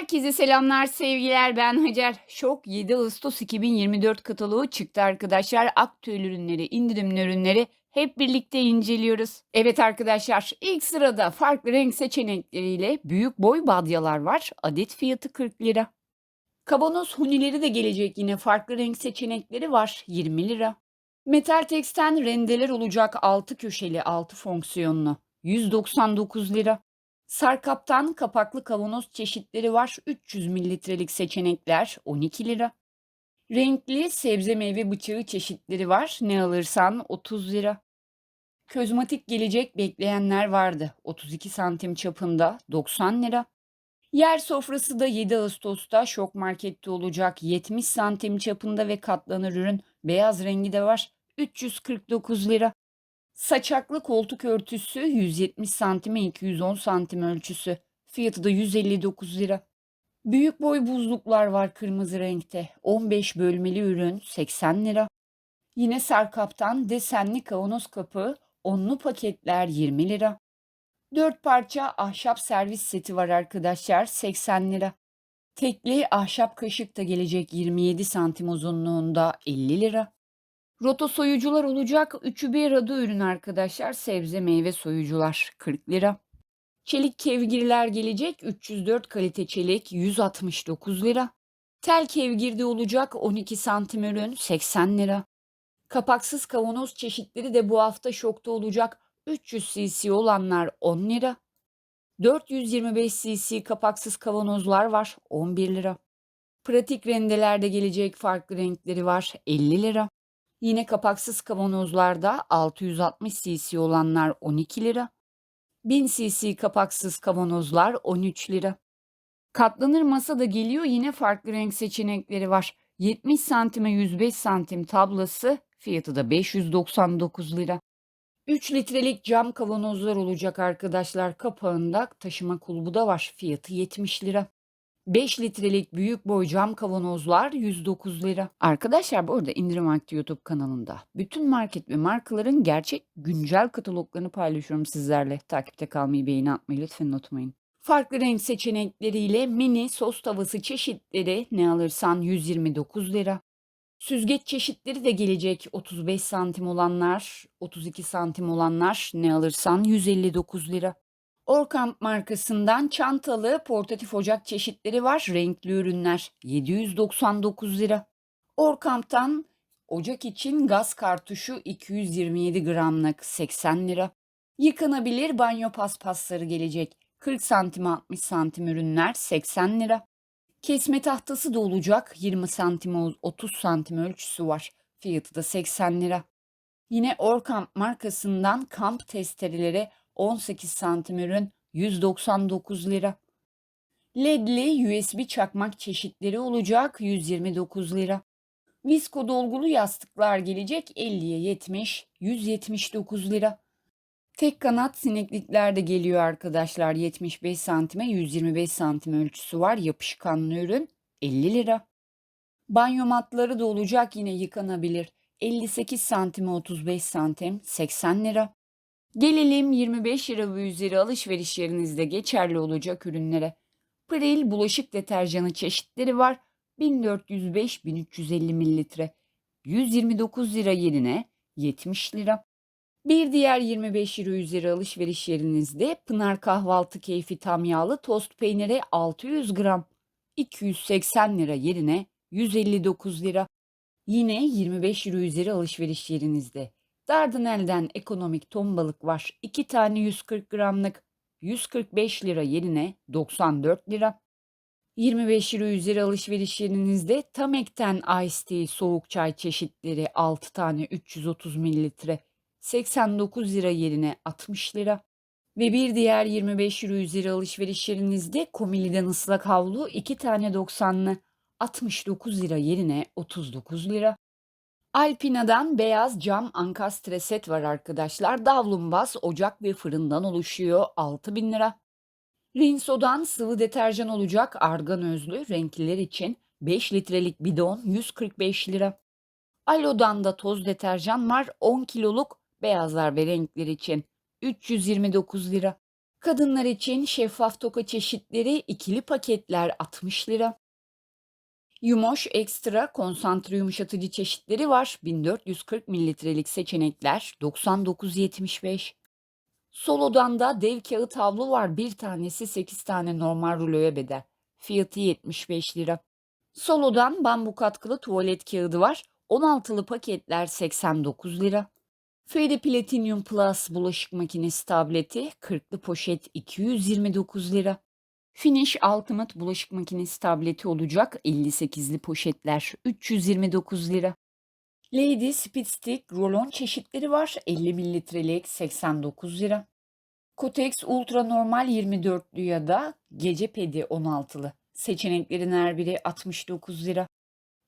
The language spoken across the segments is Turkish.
Herkese selamlar, sevgiler. Ben Hacer. Şok 7 Ağustos 2024 kataloğu çıktı arkadaşlar. Aktüel ürünleri, indirimli ürünleri hep birlikte inceliyoruz. Evet arkadaşlar, ilk sırada farklı renk seçenekleriyle büyük boy badyalar var. Adet fiyatı 40 lira. Kavanoz hunileri de gelecek yine farklı renk seçenekleri var. 20 lira. Metal teksten rendeler olacak 6 köşeli 6 fonksiyonlu. 199 lira. Sarkap'tan kapaklı kavanoz çeşitleri var. 300 mililitrelik seçenekler 12 lira. Renkli sebze meyve bıçağı çeşitleri var. Ne alırsan 30 lira. Közmatik gelecek bekleyenler vardı. 32 santim çapında 90 lira. Yer sofrası da 7 Ağustos'ta şok markette olacak 70 santim çapında ve katlanır ürün beyaz rengi de var 349 lira. Saçaklı koltuk örtüsü 170 santime 210 santim ölçüsü. Fiyatı da 159 lira. Büyük boy buzluklar var kırmızı renkte. 15 bölmeli ürün 80 lira. Yine Sarkap'tan desenli kavanoz kapı onlu paketler 20 lira. 4 parça ahşap servis seti var arkadaşlar 80 lira. Tekli ahşap kaşık da gelecek 27 santim uzunluğunda 50 lira. Roto soyucular olacak. Üçü bir arada ürün arkadaşlar. Sebze meyve soyucular 40 lira. Çelik kevgirler gelecek. 304 kalite çelik 169 lira. Tel kevgirde olacak 12 santim ürün 80 lira. Kapaksız kavanoz çeşitleri de bu hafta şokta olacak. 300 cc olanlar 10 lira. 425 cc kapaksız kavanozlar var 11 lira. Pratik rendelerde gelecek farklı renkleri var 50 lira. Yine kapaksız kavanozlarda 660 cc olanlar 12 lira. 1000 cc kapaksız kavanozlar 13 lira. Katlanır masa da geliyor yine farklı renk seçenekleri var. 70 santime 105 santim tablası fiyatı da 599 lira. 3 litrelik cam kavanozlar olacak arkadaşlar kapağında taşıma kulbu da var fiyatı 70 lira. 5 litrelik büyük boy cam kavanozlar 109 lira. Arkadaşlar bu arada indirim vakti YouTube kanalında bütün market ve markaların gerçek güncel kataloglarını paylaşıyorum sizlerle. Takipte kalmayı, beğeni atmayı lütfen unutmayın. Farklı renk seçenekleriyle mini sos tavası çeşitleri ne alırsan 129 lira. Süzgeç çeşitleri de gelecek 35 santim olanlar, 32 santim olanlar ne alırsan 159 lira. Orkamp markasından çantalı portatif ocak çeşitleri var. Renkli ürünler 799 lira. Orkamp'tan ocak için gaz kartuşu 227 gramlık 80 lira. Yıkanabilir banyo paspasları gelecek. 40 santim 60 santim ürünler 80 lira. Kesme tahtası da olacak. 20 santim 30 santim ölçüsü var. Fiyatı da 80 lira. Yine Orkamp markasından kamp testereleri 18 santim ürün 199 lira. LED'li USB çakmak çeşitleri olacak 129 lira. Visko dolgulu yastıklar gelecek 50'ye 70, 179 lira. Tek kanat sineklikler de geliyor arkadaşlar 75 santime 125 santim ölçüsü var yapışkanlı ürün 50 lira. Banyo matları da olacak yine yıkanabilir 58 santime 35 santim 80 lira. Gelelim 25 lira ve üzeri alışveriş yerinizde geçerli olacak ürünlere. Pril bulaşık deterjanı çeşitleri var. 1405-1350 mililitre. 129 lira yerine 70 lira. Bir diğer 25 lira üzeri alışveriş yerinizde Pınar kahvaltı keyfi tam yağlı tost peyniri 600 gram. 280 lira yerine 159 lira. Yine 25 lira üzeri alışveriş yerinizde Dardanel'den ekonomik ton balık var. 2 tane 140 gramlık 145 lira yerine 94 lira. 25 lira üzeri alışveriş yerinizde Tamek'ten Ice Tea soğuk çay çeşitleri 6 tane 330 mililitre 89 lira yerine 60 lira. Ve bir diğer 25 lira üzeri alışveriş yerinizde Komili'den ıslak havlu 2 tane 90'lı 69 lira yerine 39 lira. Alpina'dan beyaz cam ankastre set var arkadaşlar. Davlumbaz, ocak ve fırından oluşuyor. 6000 lira. Rinso'dan sıvı deterjan olacak argan özlü renkliler için 5 litrelik bidon 145 lira. Alo'dan da toz deterjan var 10 kiloluk beyazlar ve renkler için 329 lira. Kadınlar için şeffaf toka çeşitleri ikili paketler 60 lira. Yumoş ekstra konsantre yumuşatıcı çeşitleri var. 1440 mililitrelik seçenekler 99.75. Solo'dan da dev kağıt havlu var. Bir tanesi 8 tane normal ruloya bedel. Fiyatı 75 lira. Solo'dan bambu katkılı tuvalet kağıdı var. 16'lı paketler 89 lira. Fede Platinum Plus bulaşık makinesi tableti 40'lı poşet 229 lira. Finish Ultimate bulaşık makinesi tableti olacak 58'li poşetler 329 lira. Lady Speed Stick rolon çeşitleri var 50 mililitrelik 89 lira. Kotex Ultra Normal 24'lü ya da Gece Pedi 16'lı. Seçeneklerin her biri 69 lira.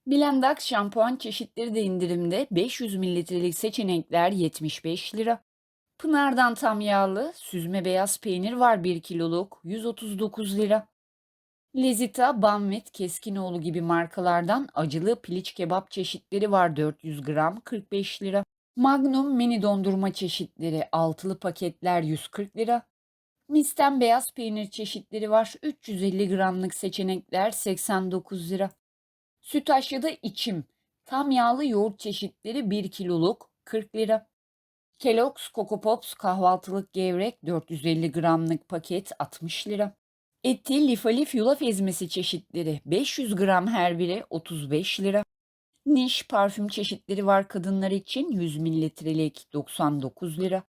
Blendax şampuan çeşitleri de indirimde 500 mililitrelik seçenekler 75 lira. Pınar'dan tam yağlı süzme beyaz peynir var 1 kiloluk 139 lira. Lezita, Banvet, Keskinoğlu gibi markalardan acılı piliç kebap çeşitleri var 400 gram 45 lira. Magnum mini dondurma çeşitleri altılı paketler 140 lira. Misten beyaz peynir çeşitleri var 350 gramlık seçenekler 89 lira. Sütaşya'da içim. Tam yağlı yoğurt çeşitleri 1 kiloluk 40 lira. Kellogg's Coco Pops kahvaltılık gevrek 450 gramlık paket 60 lira. Eti lifalif yulaf ezmesi çeşitleri 500 gram her biri 35 lira. Niş parfüm çeşitleri var kadınlar için 100 mililitrelik 99 lira.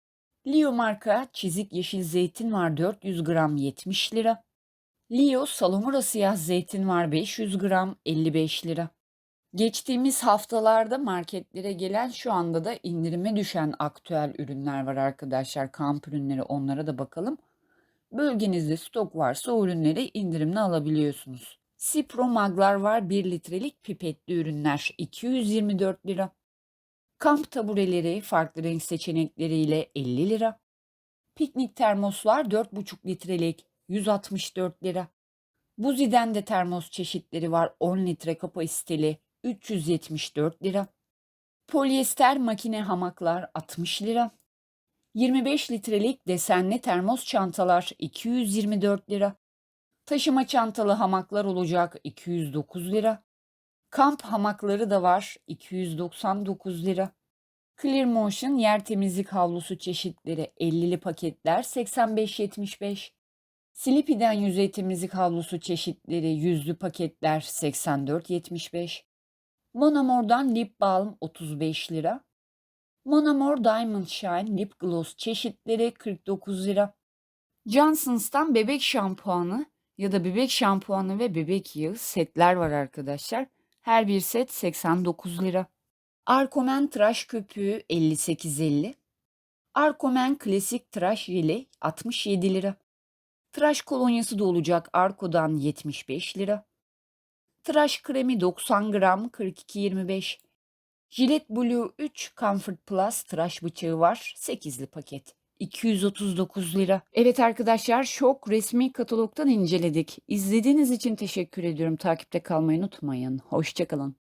Leo marka çizik yeşil zeytin var 400 gram 70 lira. Leo Salomura siyah zeytin var 500 gram 55 lira. Geçtiğimiz haftalarda marketlere gelen şu anda da indirime düşen aktüel ürünler var arkadaşlar. Kamp ürünleri onlara da bakalım. Bölgenizde stok varsa o ürünleri indirimle alabiliyorsunuz. Cipro maglar var 1 litrelik pipetli ürünler 224 lira. Kamp tabureleri farklı renk seçenekleriyle 50 lira. Piknik termoslar 4,5 litrelik 164 lira. Buzi'den de termos çeşitleri var 10 litre kapasiteli 374 lira. Polyester makine hamaklar 60 lira. 25 litrelik desenli termos çantalar 224 lira. Taşıma çantalı hamaklar olacak 209 lira. Kamp hamakları da var 299 lira. Clear Motion yer temizlik havlusu çeşitleri 50'li paketler 85.75. Slippy'den yüzey temizlik havlusu çeşitleri yüzlü paketler 84.75. Monamor'dan lip balm 35 lira. Monamor Diamond Shine lip gloss çeşitleri 49 lira. Johnson's'tan bebek şampuanı ya da bebek şampuanı ve bebek yağı setler var arkadaşlar. Her bir set 89 lira. Arkomen tıraş köpüğü 58.50. Arkomen klasik tıraş jeli 67 lira. Tıraş kolonyası da olacak Arko'dan 75 lira. Tıraş kremi 90 gram 42.25. Gillette Blue 3 Comfort Plus tıraş bıçağı var. 8'li paket. 239 lira. Evet arkadaşlar şok resmi katalogdan inceledik. İzlediğiniz için teşekkür ediyorum. Takipte kalmayı unutmayın. Hoşçakalın.